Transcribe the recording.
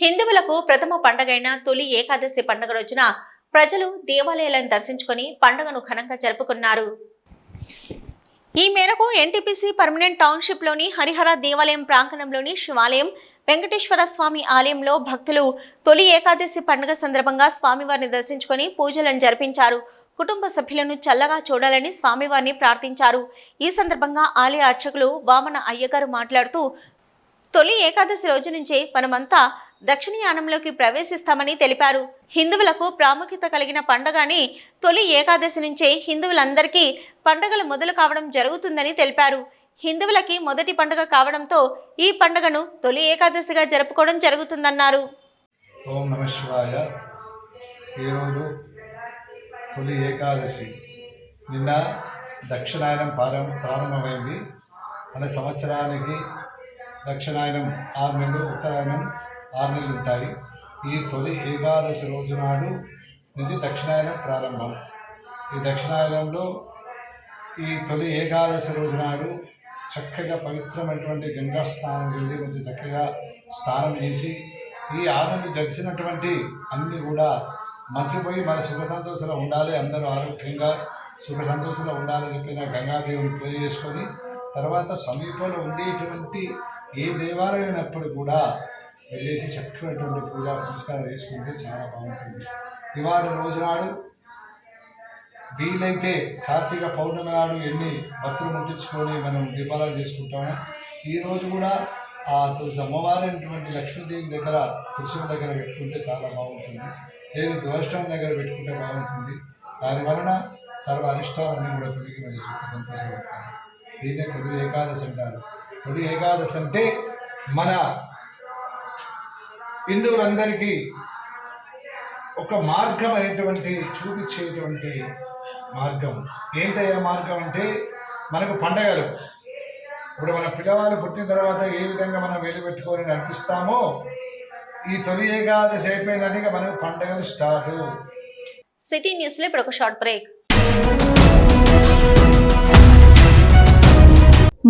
హిందువులకు ప్రథమ పండగైన తొలి ఏకాదశి పండుగ రోజున ప్రజలు దేవాలయాలను దర్శించుకొని పండుగను ఘనంగా జరుపుకున్నారు. ఈ మేరకు ఎన్టీపీసీ పర్మనెంట్ టౌన్షిప్లోని హరిహర దేవాలయం ప్రాంగణంలోని శివాలయం వెంకటేశ్వర స్వామి ఆలయంలో భక్తులు తొలి ఏకాదశి పండుగ సందర్భంగా స్వామివారిని దర్శించుకొని పూజలను జరిపించారు. కుటుంబ సభ్యులను చల్లగా చూడాలని స్వామివారిని ప్రార్థించారు. ఈ సందర్భంగా ఆలయ అర్చకులు వామన అయ్యగారు మాట్లాడుతూ తొలి ఏకాదశి రోజు నుంచే మనమంతా దక్షిణయానంలోకి ప్రవేశిస్తామని తెలిపారు. హిందువులకు ప్రాముఖ్యత కలిగిన పండగని తొలి ఏకాదశి నుంచే హిందువులందరికీ పండగలు మొదలు కావడం జరుగుతుందని తెలిపారు. హిందువులకి మొదటి పండుగ కావడంతో ఈ పండుగను తొలి ఏకాదశిగా జరుపుకోవడం జరుగుతుందన్నారు. ఓం నమ శివాయ. ఈరోజు తొలి ఏకాదశి. నిన్న దక్షిణాయనం ప్రారం ప్రారంభమైంది. మన సంవత్సరానికి దక్షిణాయనం ఆరు నెలలు ఉత్తరాయణం ఆరు నెలలు ఉంటాయి. ఈ తొలి ఏకాదశి రోజు నాడు నుంచి దక్షిణాయనం ప్రారంభం. ఈ దక్షిణాయనంలో ఈ తొలి ఏకాదశి రోజు నాడు చక్కగా పవిత్రమైనటువంటి గంగా స్నానం వెళ్ళి మంచి చక్కగా స్నానం చేసి ఈ ఆరుని జరిసినటువంటి అన్నీ కూడా మర్చిపోయి మన సుఖ సంతోషంలో ఉండాలి. అందరూ ఆరోగ్యంగా సుఖ సంతోషంలో ఉండాలని చెప్పిన గంగాదేవిని పూజ చేసుకొని తర్వాత సమీపంలో ఉండేటువంటి ఏ దేవాలయం అయినప్పుడు కూడా వెళ్ళేసి చక్కటువంటి పూజా పురస్కారం చేసుకుంటే చాలా బాగుంటుంది. ఇవాళ రోజు నాడు వీలైతే కార్తీక పౌర్ణమి నాడు ఎన్ని భక్తులు ముట్టించుకొని మనం దీపారాలు చేసుకుంటాము ఈరోజు కూడా ఆ తులసి అమ్మవారి లక్ష్మీదేవి దగ్గర తులసి దగ్గర పెట్టుకుంటే చాలా బాగుంటుంది. లేదు ధ్వష్టం దగ్గర పెట్టుకుంటే బాగుంటుంది. దాని వలన సర్వ అనిష్టాలన్నీ కూడా తొలగి మంచి సుఖ సంతోషం దీన్నే తొలి ఏకాదశి అంటారు. తొలి ఏకాదశి అంటే మన హిందువులందరికీ ఒక మార్గం అనేటువంటి చూపించేటువంటి మార్గం. ఏంటయ్యా మార్గం అంటే మనకు పండగలు. ఇప్పుడు మన పిల్లవాళ్ళు పుట్టిన తర్వాత ఏ విధంగా మనం వేలు పెట్టుకొని నడిపిస్తామో ఈ తొలి ఏకాదశి అయిపోయిందంటే ఇక మనకు పండగలు స్టార్ట్. సిటీ న్యూస్లో ఇప్పుడు ఒక షార్ట్ బ్రేక్.